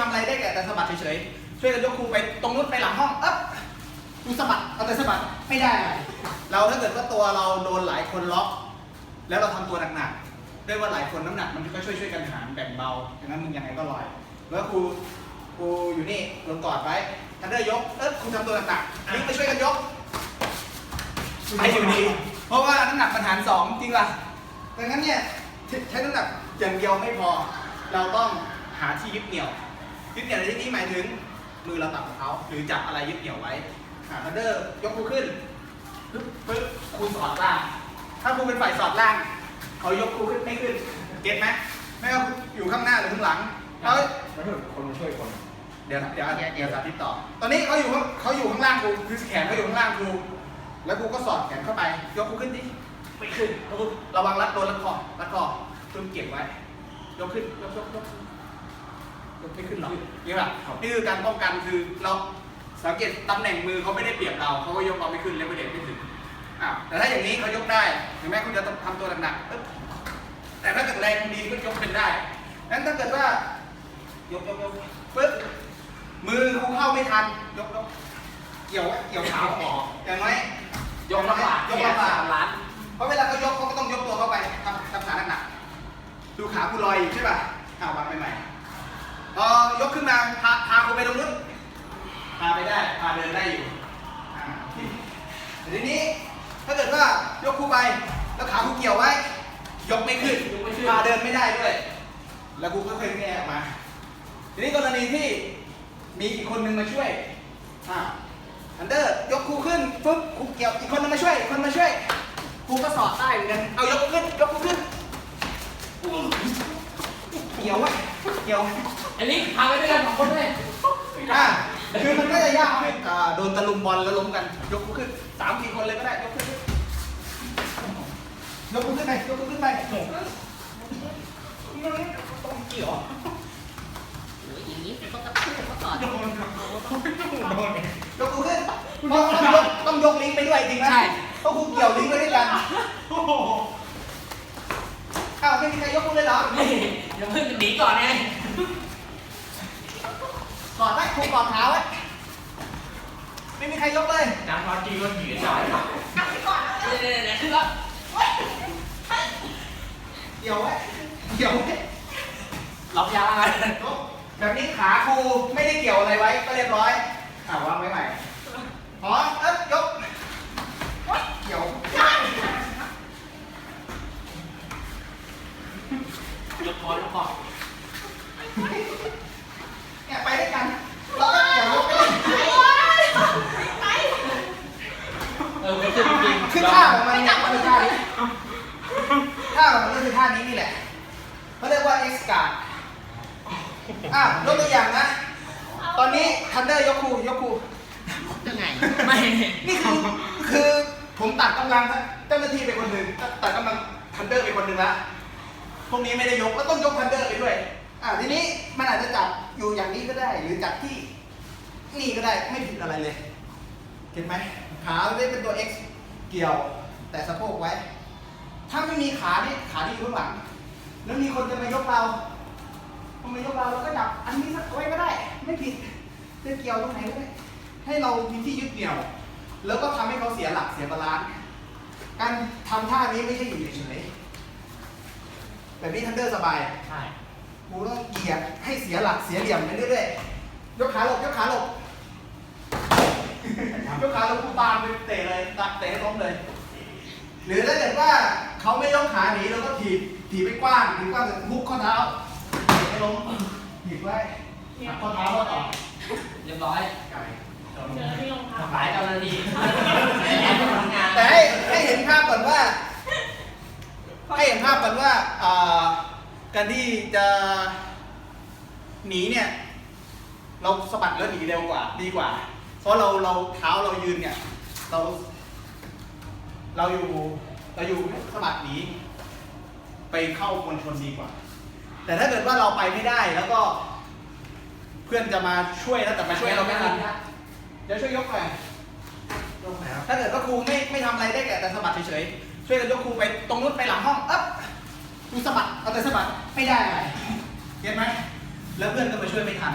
ทำอะไรได้แก่แต่สะบัดเฉยๆช่วยกันยกครูไปตรงนู้นไปหลังห้องเอ๊บครูสะบัดเอาแต่สะบัดไม่ได้เราถ้าเกิดว่าตัวเราโดนหลายคนล็อก แล้วเราทำตัวหนักๆด้วยว่าหลายคนน้ำหนักมันก็ช่วยช่วยๆกันหารแบ่งเบาอย่างนั้นมึงยังไงก็ลอยแล้วครูครูอยู่นี่ลงกอดไว้ทันเดอร์ยกเอ๊บครูทำตัวหนักๆนี่ไปช่วยกันยก ไปอยู่ดี เพราะว่าน้ำหนักมันหารสองจริงป่ะดังนั้นเนี่ยใช้น้ำหนักอย่างเดียวไม่พอ เราต้องหาที่ยึดเหนี่ยว ยึดเหนี่ยวในที่นี้หมายถึงมือเราตับกับเขาหรือจับอะไรยึดเหนี่ยวไว้อ่าทันเดอร์ยกครูขึ้นปึ๊บปึ๊บครูสอดล่าง ถ้าครูเป็นฝ่ายสอดล่างเขายกครูขึ้นไม่ขึ้น เก็ตไหมไม่ว่าอยู่ข้างหน้าหรือข้างหลังเขาแล้วถ้าคนมาช่วยคนเดี๋ยวเดี๋ยวเดี๋ยวสาธิตต่อ ตอนนี้เขาอยู่ข้างเขาอยู่ข้างล่างครูคือแขนเขาอยู่ข้างล่างครูแล้วครูก็สอดแขนเข้าไป ยกครูขึ้นดิไม่ขึ้นแล้วครูระวังรัดโดนรัดคอรัดคอตึงเก็บไว้ยกขึ้นยกยกยกยก ไม่ขึ้นหรอกนี่แบบนี่คือการป้องกันคือเราสังเกตตำแหน่งมือเขาไม่ได้เปรียบเราเขาก็ยกเราไม่ขึ้นเลยไม่เด็ไม่ถึงอ้าวแต่ถ้าอย่างนี้เขายกได้ถึงแม้คุณจะต้องทำตัวหนักๆปึ๊บแต่ถ้าเกิดแรงดีก็ยกเป็นได้นั้นถ้าเกิดว่ายกยกยกปึ๊บมือครูเข้าไม่ทันยกยกเกี่ยวไว้เกี่ยวขาออกอย่างน้อยยกลำบากยกลำบากล้านเพราะเวลาเขายกเขาก็ต้องยกตัวเข้าไปทำทำขาหนักๆดูขาคุณลอยอยู่ใช่ป่ะอ้าววางไปใหม่ พอยกขึ้นมาพาพาคุณไปตรงนู้นพาไปได้พาเดินได้อยู่อ่าแต่ทีนี้ถ้าเกิดว่ายกคู่ไปแล้วขาคุณเกี่ยวไว้ยกไม่ขึ้น พาเดินไม่ได้ด้วย แล้วกูก็ค่อยๆแง่ออกมา ทีนี้กรณีที่มีอีกคนนึงมาช่วยอ่าอันเดอร์ยกครูขึ้นปุ๊บครูเกี่ยวอีกคนนึงมาช่วยอีกคนมาช่วยครูก็สอดได้เหมือนกันเอายกขึ้นยกครูขึ้นเกี่ยวไว้เกี่ยวไอ้ลิงพาไปด้วยกันสองคนเลยอ่าคือมันก็จะยากให้อ่าโดนตะลุมบอลแล้วล้มกัน ยกครูขึ้นสามสี่คนเลยก็ได้ ยกขึ้น ยกครูขึ้นไป ยกครูขึ้นไปต้องเกี่ยวอย่างนี้เขาก็พูดเขาสอนโดนโดนยกครูขึ้นต้องต้องยกต้องยกลิงก์ไปด้วยจริงไหมใช่ต้องครูเกี่ยวลิงก์ไปด้วยกันโอ้โหอ้าวไม่มีใครยกครูเลยเหรอนี่เดี๋ยวเพิ่งจะหนีก่อนไง กอดไว้ครูกอดเท้าไว้ ไม่มีใครยกเลยจำความจริงว่าหนีจ่ายเอาไปก่อนเดี๋ยวเดี๋ยวขึ้นแล้วเกี่ยวไว้เกี่ยวไว้ล็อกยางอะไรยกแบบนี้ขาครูไม่ได้เกี่ยวอะไรไว้ก็เรียบร้อยอ่าวางไว้ใหม่พร้อมเอ๊บยกเกี่ยว ยกคอยกคอ เนี่ยไปด้วยกันเราก็เกี่ยวยกไปเลย เออไม่ขึ้นจริง คือท่าของมันเนี่ยคือท่านี้ท่าของมันก็คือท่านี้นี่แหละเขาเรียกว่า X guard อะยกตัวอย่างนะ ตอนนี้ทันเดอร์ยกครูยกครู ยังไง ไม่ นี่คือคือ ผมตัดกำลังเจ้าหน้าที่ไปคนหนึ่งตัดกำลังทันเดอร์ไปคนหนึ่งละพวกนี้ไม่ได้ยกแล้วต้องยกทันเดอร์ไปด้วย อะทีนี้มันอาจจะจับอยู่อย่างนี้ก็ได้ หรือจับที่นี่ก็ได้ไม่ผิดอะไรเลยเห็นไหมขาได้เป็นตัว X เกี่ยว แต่สะโพกไว้ ถ้าไม่มีขาที่ขาที่อยู่ข้างหลัง แล้วมีคนจะมายกเราพอมายกเราเราก็จับอันนี้สักไว้ก็ได้ ไม่ผิดจะเกี่ยวตรงไหนก็ได้ให้เรามีที่ยึดเหนี่ยว แล้วก็ทำให้เขาเสียหลักเสียบาลานซ์การทำท่านี้ไม่ใช่อยู่เฉยๆแบบนี้ทันเดอร์สบายใช่กูต้องเหยียดให้เสียหลักเสียเหลี่ยมไปเรื่อยๆยกขาหลบยกขาหลบยกขาหลบกูปาไปเตะเลยตักเตะให้ล้มเลย หรือถ้าเกิดว่าเขาไม่ยกขาหนีเราก็ถีบถีบไปกว้างถีบกว้างเสร็จฮุกข้อเท้าเตะให้ล้มถีบไว้หักข้อเท้าก็ต่อเรียบร้อยไก่เจอที่โรงพักทำร้ายเจ้าหน้าที่แอบทำงาน แต่ให้ให้เห็นภาพก่อนว่า ให้เห็นภาพก่อนว่าอ่า การที่จะหนีเนี่ย เราสะบัดแล้วหนีเร็วกว่าดีกว่า เพราะเราเราเท้าเรายืนเนี่ย เรา เราอยู่เราอยู่สะบัดหนีไปเข้ามวลชนดีกว่า แต่ถ้าเกิดว่าเราไปไม่ได้แล้วก็ เพื่อนจะมาช่วยแล้วแต่มาช่วยเราไม่ทันเดี๋ยวช่วยยกหน่อยลงไหนครับถ้าเกิดว่าครูไม่ไม่ทำอะไรได้แก่แต่สะบัดเฉยๆช่วยกันยกครูไปตรงนู้นไปหลังห้องเอ๊บ ครูสะบัดเอาแต่สะบัดไม่ได้อะไรเห็นไหมแล้วเพื่อนก็มาช่วยไม่ทัน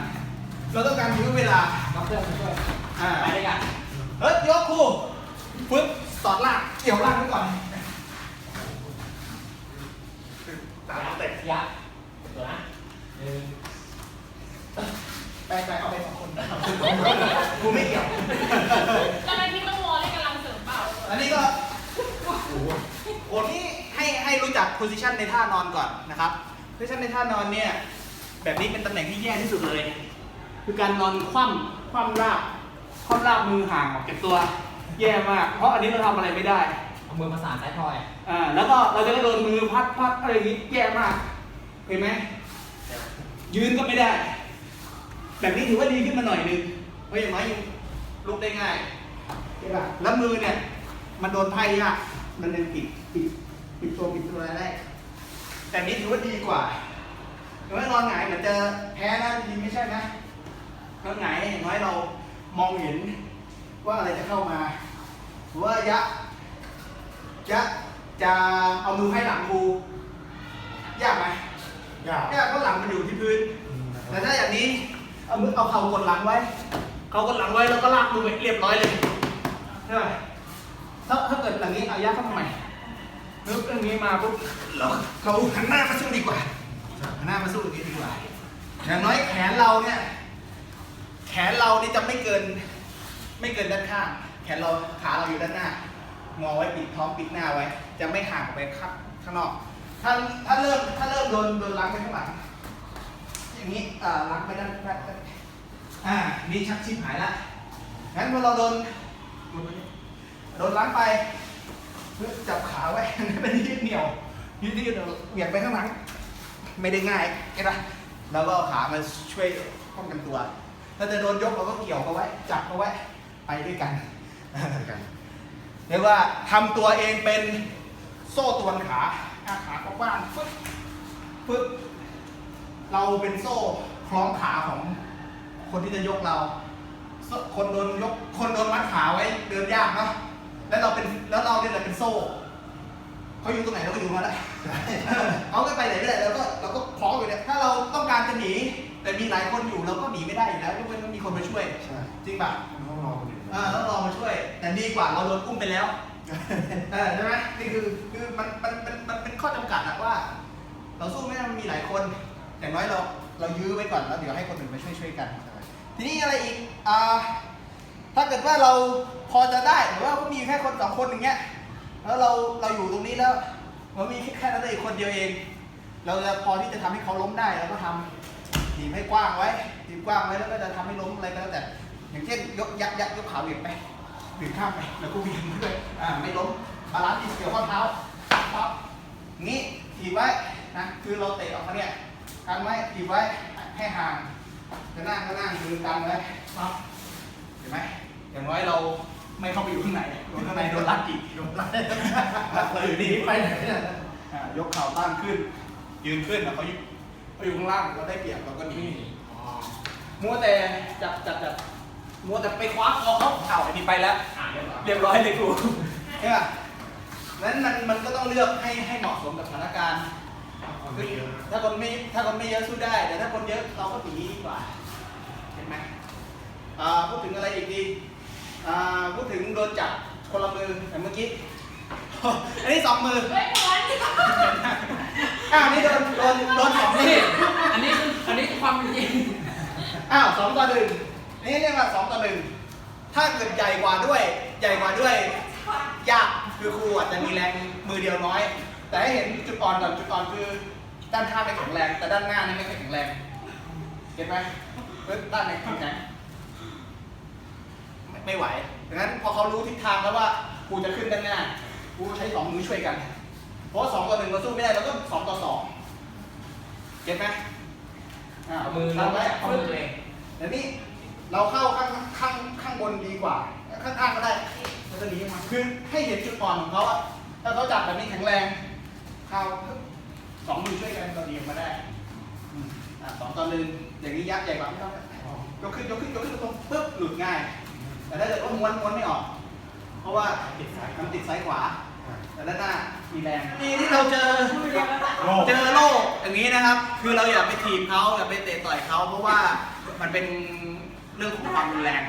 เราต้องการยื้อเวลาน้องเพื่อนมาช่วยอ่าไปด้วยกันเฮ้ยยกคู่ปึ๊บสอดล่างเกี่ยวล่างไว้ก่อนตามเตะยักษ์ตัวนะหนึ่งไปไปเอาไปสองคนกูไม่เกี่ยวทำไมพี่ต้องวอลเล่นกำลังเสริมเปล่า อันนี้ก็โอ้นี่ ให้ให้รู้จัก position ในท่านอนก่อนนะครับ position ในท่านอนเนี่ยแบบนี้เป็นตำแหน่งที่แย่ที่สุดเลย คือการนอนคว่ำคว่ำราบคว่ำราบมือห่างออกจากตัว แย่มาก เพราะอันนี้เราทำอะไรไม่ได้เอามือมาสานท้ายทอยอ่าแล้วก็เราจะก็โดนมือพัดพัดอะไรอย่างนี้แย่มากเห็นไหมยืนก็ไม่ได้ แบบนี้ถือว่าดีขึ้นมาหน่อยนึงเพราะอย่างน้อยยังลุกได้ง่ายใช่ป่ะแล้วมือเนี่ย มันโดนไพ่ยากมันยังปิดปิด ปิดตัวปิดตัวอะไรได้ แต่นี้ถือว่าดีกว่าแต่ว่านอนหงายเหมือนจะแพ้นะจริงๆไม่ใช่นะนอนหงายอย่างน้อยเรามองเห็นว่าอะไรจะเข้ามาหรือว่ายะจะจะเอามือไพ่หลังครูยากไหมยากยากเพราะหลังมันอยู่ที่พื้น แต่ถ้าอย่างนี้เอามือเอาเข่ากดหลังไว้ เขากดหลังไว้แล้วก็ลากมือไปเรียบร้อยเลยใช่ไหมถ้าถ้าเกิดอย่างนี้เอายัดเข้ามาใหม่ นึกเรื่องนี้มาปุ๊บเราเราหันหน้ามาสู้ดีกว่าหันหน้ามาสู้อย่างนี้ดีกว่า อย่างน้อยแขนเราเนี่ย แขนเรานี่จะไม่เกิน ไม่เกินด้านข้าง แขนเราขาเราอยู่ด้านหน้า งอไว้ปิดท้องปิดหน้าไว้ จะไม่ห่างออกไปข้างข้างนอก ถ้าถ้าเริ่มถ้าเริ่มโดนโดนล้างไปข้างหลังอย่างนี้อ่าล้างไปด้านด้านด้านอ่านี่ชักชิบหายละงั้นพอเราโดนโดนล้างไป เพื่อจับขาไว้ไม่ได้ยืดเหนี่ยวยืดยืดเหวี่ยงไปข้างหลัง ไม่ได้ง่ายใช่ปะแล้วก็ขามาช่วยป้องกันตัว ถ้าจะโดนยกเราก็เกี่ยวเขาไว้ จับเขาไว้ไปด้วยกันเรียกว่าทำตัวเองเป็นโซ่ตวนขาอาขากว้างๆฟึ๊บฟึ๊บเราเป็นโซ่คล้องขาของคนที่จะยกเรา คนโดนยกคนโดนมัดขาไว้เดินยากเนาะ แล้วเราเป็นแล้วเราเนี่ยแหละเป็นโซ่เขาอยู่ตรงไหนเราก็อยู่มาได้เขาก็ไปไหนไม่ได้เราก็เราก็คล้องอยู่เนี่ยถ้าเราต้องการจะหนี แต่มีหลายคนอยู่เราก็หนีไม่ได้อยู่แล้วยกเว้นว่ามีคนมาช่วย ใช่จริงป่ะต้องรอคนอื่นอ่าต้องรอมาช่วย แต่ดีกว่าเราโดนอุ้มไปแล้วเออใช่ไหมนี่คือคือมันมันมันมันเป็นข้อจำกัดอะว่า เราสู้ไม่ได้มันมีหลายคน อย่างน้อยเราเรายื้อไว้ก่อนแล้วเดี๋ยวให้คนอื่นมาช่วยช่วยกัน ทีนี้อะไรอีกอ่า ถ้าเกิดว่าเราพอจะได้หรือว่าก็มีแค่คนสองคนอย่างเงี้ย แล้วเราเราอยู่ตรงนี้แล้วเรามีแค่นั้นเองคนเดียวเอง เราจะพอที่จะทำให้เขาล้มได้เราก็ทำทีมให้กว้างไว้ทีมกว้างไว้แล้วก็จะทำให้ล้มอะไรก็แล้วแต่ อย่างเช่นยกยักยักยกขาเหวี่ยงไปเหวี่ยงข้ามไปแล้วก็เหวี่ยงด้วยอ่าไม่ล้มบาลานซ์ที่เกี่ยวข้อเท้าปั๊บงี้ทีบไว้นะคือเราเตะออกมาเนี่ยกันไว้ทีบไว้ให้ห่างจะนั่งก็นั่งยืนกันไว้ปั๊บเห็นไหม อย่างน้อยเราไม่เข้าไปอยู่ข้างในโดนข้างในโดนรัดอีกโดนรัดเราอยู่ดีไปไหนเนี่ยอ่ายกเข่าตั้งขึ้น ยืนขึ้นแล้วเขาอยู่เขาอยู่ข้างล่างเราได้เปรียบเราก็หนีมัวแต่จับจับจับมัวแต่ไปคว้าคอเขาเข่าอันนี้ไปแล้ว เรียบร้อยเลยครูใช่ป่ะนั้นมันมันก็ต้องเลือกให้ให้เหมาะสมกับสถานการณ์คนไม่เยอะถ้าคนไม่ถ้าคนไม่เยอะสู้ได้ แต่ถ้าคนเยอะเราก็หนีดีกว่า เห็นไหมอ่าพูดถึงอะไรอีกดี อ่าพูดถึงโดนจับคนละมือแต่เมื่อกี้ อันนี้สองมือเฮ้ยพอนอ้าวอันนี้โดนโดนโดนสองนี่อันนี้คืออันนี้คือความเป็นจริงอ้าวสองต่อหนึ่งนี่เรียกว่าสองต่อหนึ่งถ้าเกิดใหญ่กว่าด้วย ใหญ่กว่าด้วย ยากคือครูอาจจะมีแรงมือเดียวน้อย แต่ให้เห็นจุดอ่อนก่อนจุดอ่อนคือด้านข้างไม่แข็งแรง แต่ด้านหน้านี่ไม่ค่อยแข็งแรงเก็ตไหมเฮ้ยด้านไหนแข็งแรง ไม่ไม่ไหวดังนั้นพอเขารู้ทิศทางแล้วว่าครูจะขึ้นด้านหน้าครูใช้สองมือช่วยกัน เพราะว่าสองต่อหนึ่งเราสู้ไม่ได้เราก็สองต่อสองเก็ตไหมเอามือเราไว้เอามือตัวเองเดี๋ยวนี้เราเข้าข้างข้างข้างบนดีกว่า ข้างๆก็ได้เราจะหนีมาคือให้เห็นจุดอ่อนของเขาอะถ้าเขาจับแบบนี้แข็งแรงเข้าปึ๊บสองมือช่วยกันเราดีออกมาได้อืมอะสองต่อหนึ่งอย่างนี้ยักษ์ใหญ่กว่าไม่ต้องยกขึ้นยกขึ้นยกขึ้นตรงๆปึ๊บหลุดง่าย แต่ถ้าเกิดว่าม้วนม้วนไม่ออก เพราะว่าติดสายมันติดซ้ายขวา แต่ด้านหน้ามีแรงนี่ที่เราเจอโลกเจอโล่อย่างนี้นะครับ คือเราอย่าไปถีบเขาอย่าไปเตะต่อยเขาเพราะว่ามันเป็นเรื่องของความรุนแรง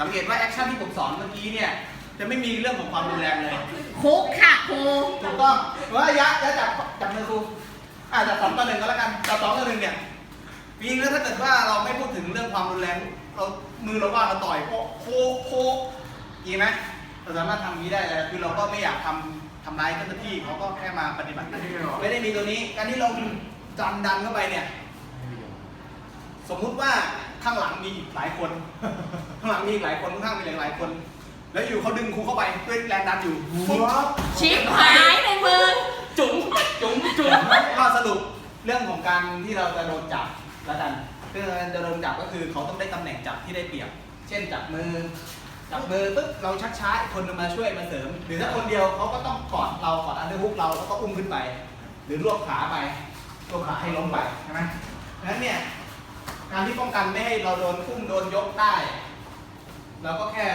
สังเกตว่าแอคชั่นที่ผมสอนเมื่อกี้เนี่ยจะไม่มีเรื่องของความรุนแรงเลยคุกค่ะครูถูกต้องว่ายะยะจับจับมือครูอ่าจับสองต่อหนึ่งก็แล้วกันจับสองต่อหนึ่งเนี่ยจริงๆแล้วถ้าเกิดว่าเราไม่พูดถึงเรื่องความรุนแรง เรามือเราว่างเราต่อยโป๊ะโคโคดีไหมเราสามารถทำอย่างนี้ได้เลยคือเราก็ไม่อยากทำทำร้ายเจ้าหน้าที่เขาก็แค่มาปฏิบัติหน้าที่ไม่ได้มีตัวนี้ การที่เราจันดันเข้าไปเนี่ย สมมุติว่าข้างหลังมีอีกหลายคน ข้างหลังมีอีกหลายคนข้างๆมีหลายหลายๆคน แล้วอยู่เขาดึงครูเข้าไปด้วยแรงดันอยู่หัวชิปหายในมือจุ๋มจุ๋มจุ๋มก็สรุปเรื่องของการที่เราจะโดนจับแล้วกัน คือจะโดนจับก็คือเขาต้องได้ตำแหน่งจับที่ได้เปรียบ เช่นจับมือ จับมือปุ๊บเราชักช้าอีกคนนึงมาช่วยมาเสริม หรือถ้าคนเดียวเขาก็ต้องกอดเรากอดอันเดอร์ฮุกเราแล้วก็อุ้มขึ้นไป หรือรวบขาไปรวบขาให้ล้มไปใช่ไหมดังนั้นเนี่ยการที่ป้องกันไม่ให้เราโดนอุ้มโดนยกได้เราก็แค่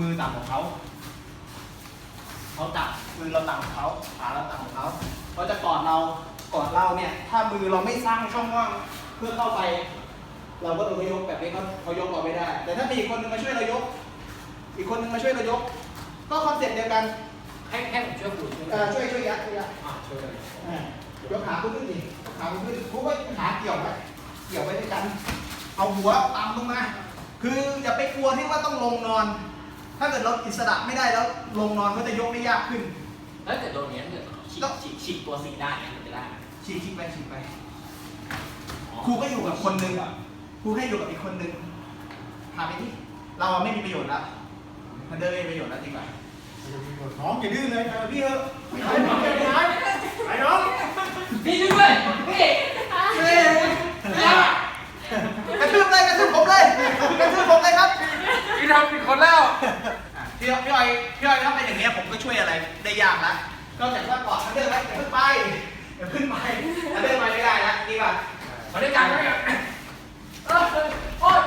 มือต่ำของเขาเขาจับมือเราต่ำของเขาขาเราต่ำของเขาเขาจะกอดเรากอดเราเนี่ย ถ้ามือเราไม่สร้างช่องว่างเพื่อเข้าไป เราก็โดนเขายกแบบนี้เขาเขายกเราไม่ได้ แต่ถ้ามีอีกคนนึงมาช่วยเรายก อีกคนนึงมาช่วยเรายก ก็คอนเซ็ปต์เดียวกันให้ให้ผมช่วยคุณช่วยเอ่อช่วยช่วยยัดช่วยยัดอ่าช่วยเลยอ่ายกขาคุณขึ้นดิยกขาคุณขึ้นคุณก็ขาเกี่ยวไว้เกี่ยวไว้ด้วยกัน เอาหัวต่ำลงมา คืออย่าไปกลัวที่ว่าต้องลงนอน ถ้าเกิดเราอิสระไม่ได้แล้วลงนอนก็จะยกได้ยากขึ้น แล้วเกิดโดนเนี้ยเกิดฉีกฉีกฉีกตัวสีได้เนี่ยมันจะได้ไหมฉีกฉีกไปฉีกไป ครูก็อยู่กับคนหนึ่ง ครูให้อยู่กับอีกคนหนึ่งถามไปที่ เราอะไม่มีประโยชน์แล้วมันเดินไม่มีประโยชน์แล้วจริงป่ะน้องอย่าดื้อเลยไปกับพี่เถอะไปน้องไปน้องไปน้องพี่ด้วยพี่เฮ้ยกระทืบเลยกระทืบผมเลยกระทืบผมเลยครับพี่ทำผิดคนแล้วอะพี่อ้อยพี่อ้อยพี่อ้อยถ้าเป็นอย่างเงี้ยผมก็ช่วยอะไรได้ยากละนอกจากว่ากอดเขาเดินไว้อย่าเพิ่งไปอย่าขึ้นไปถ้าเดินไปไม่ได้ละจริงป่ะ มาด้วยกันไหมเออโอ๊ย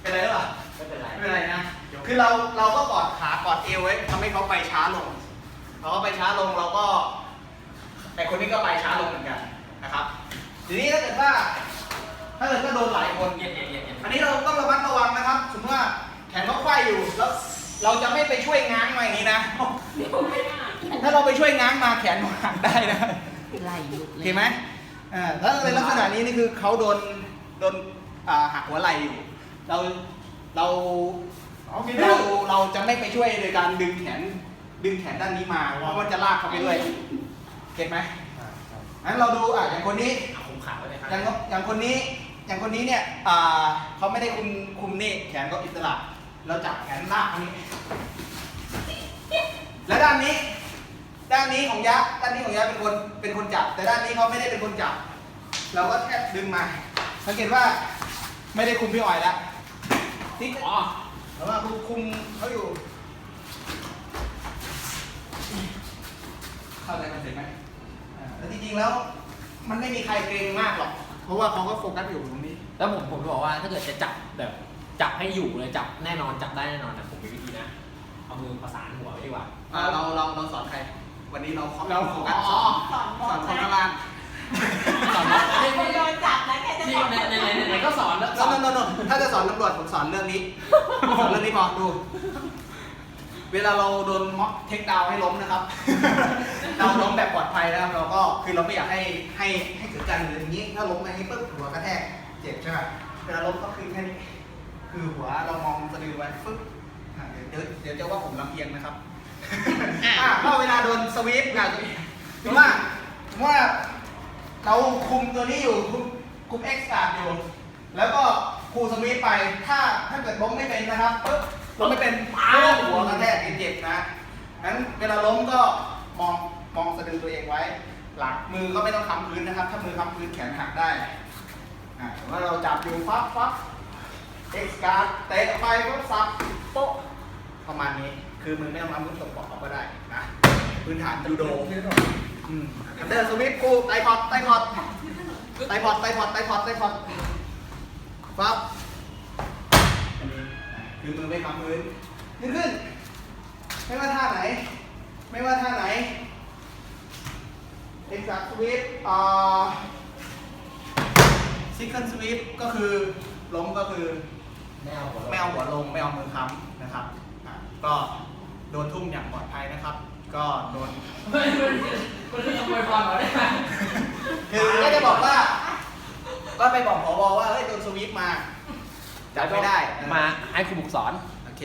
เป็นไรหรือเปล่า ไม่เป็นไร ไม่เป็นไรนะ คือเราเราก็กอด ขากอดเอวไว้ทำให้เขาไปช้าลงเขาก็ไปช้าลงเราก็ แต่คนนี้ก็ไปช้าลงเหมือนกันนะครับ ทีนี้ถ้าเกิดว่า ถ้าเกิดว่าโดนหลายคนเย็นเย็นเย็นเย็นอันนี้เราต้องระมัดระวังนะครับ สมมติว่าแขนเขาไขว้อยู่แล้วเราจะไม่ไปช่วยง้างมาอย่างนี้นะ ถ้าเราไปช่วยง้างมาแขนหักได้นะไหลหลุดโอเลเคยไหมอ่าถ้าเป็นลักษณะนี้นี่คือเขาโดนโดนอ่าหักหัวไหล่อยู่ เราเรา น้องอย่าเราดื้อเราจะไม่ไปช่วยโดยการดึงแขน ดึงแขนด้านนี้มาเพราะมันจะลากเขาไปด้วยเก็ตไหมงั้นเราดูอะอย่างคนนี้เอาคุมขาไว้เลยครับอย่างอย่างคนนี้ อย่างคนนี้เนี่ยอ่าเขาไม่ได้คุมคุมนี่แขนก็อิสระ เราจับแขนลากอันนี้ และด้านนี้ ด้านนี้ของยะด้านนี้ของยะเป็นคนเป็นคนจับ แต่ด้านนี้เขาไม่ได้เป็นคนจับ เราก็แค่ดึงมา สังเกตว่าไม่ได้คุมพี่อ่อยแล้วนี่อ๋อ แต่ว่าคุมคุมเขาอยู่ เข้าใจกันเสร็จไหมอ่าแล้วจริงๆแล้ว มันไม่มีใครเกรงมากหรอก เพราะว่าเขาก็โฟกัสอยู่ตรงนี้ แล้วผมผมจะบอกว่าถ้าเกิดจะจับแบบจับให้อยู่เลยจับแน่นอนจับได้แน่นอนนะผมมีวิธีนะ เอามือประสานหัวไว้ดีกว่าอ่าเราเราเราสอนใคร วันนี้เราขอเราโฟกัสสอ๋ออนสอนคนข้างล่างสอนนะคนโดนจับ แล้วแค่จะนี่บอกในในในในก็สอนแล้วโนโนโนถ้าจะสอนตำรวจผมสอนเรื่องนี้ สอนเรื่องนี้พอดู เวลาเราโดนม็อกเทคดาวน์ให้ล้มนะครับ เราล้มแบบปลอดภัยนะครับ เราก็คือเราไม่อยากให้ให้ให้เกิดการหรืออย่างนี้ ถ้าล้มไปนี้ปุ๊บหัวกระแทกเจ็บใช่ไหมเวลาล้มก็คือแค่นี้ คือหัวเรามองสะดือไว้ฟึ๊บอะเดี๋ยวเดี๋ยวเดี๋ยวจะว่าผมลำเอียงนะครับอะก็เวลาโดนสวีปอะถือว่าถือว่า เราคุมตัวนี้อยู่คุม คุมเอ็กซ์กาดอยู่ แล้วก็ครูสวีปไป ถ้าถ้าเกิดล้มไม่เป็นนะครับปุ๊บล้มไม่เป็นป้าหัวกระแทกเจ็บนะงั้นเวลาล้มก็มองมองสะดือตัวเองไว้ หลักมือก็ไม่ต้องคำพื้นนะครับ ถ้ามือคำพื้นแขนหักได้อะแต่ว่าเราจับอยู่ฟับฟับเอ็กซ์การ์ดเตะไปปุ๊บสับโป๊ะประมาณนี้ คือมือไม่ต้องค้ำพื้นตกบอกเขาก็ได้นะพื้นฐานยูโดอืมเดอร์สวิปกูไตพอดไตพอด ไตพอดไตพอดไตพอดไตพอดฟับอันนี้อะคือมือไม่ค้ำพื้นขึ้นขึ้น ไม่ว่าท่าไหน ไม่ว่าท่าไหนเอ็กซ์สวีปอ่าซิคเกิลสวีปก็คือล้มก็คือไม่เอาหัวไม่เอาหัวลงไม่เอามือค้ำนะครับอะก็โดนทุ่มอย่างปลอดภัยนะครับ ก็โดน ไม่ไม่มันคือขโมยบอลเหรอเนี่ยคือก็จะบอกว่า ก็ไปบอกผบว่าเฮ้ยโดนสวีปมาจับไม่ได้มาให้ครูบุกสอน โอเค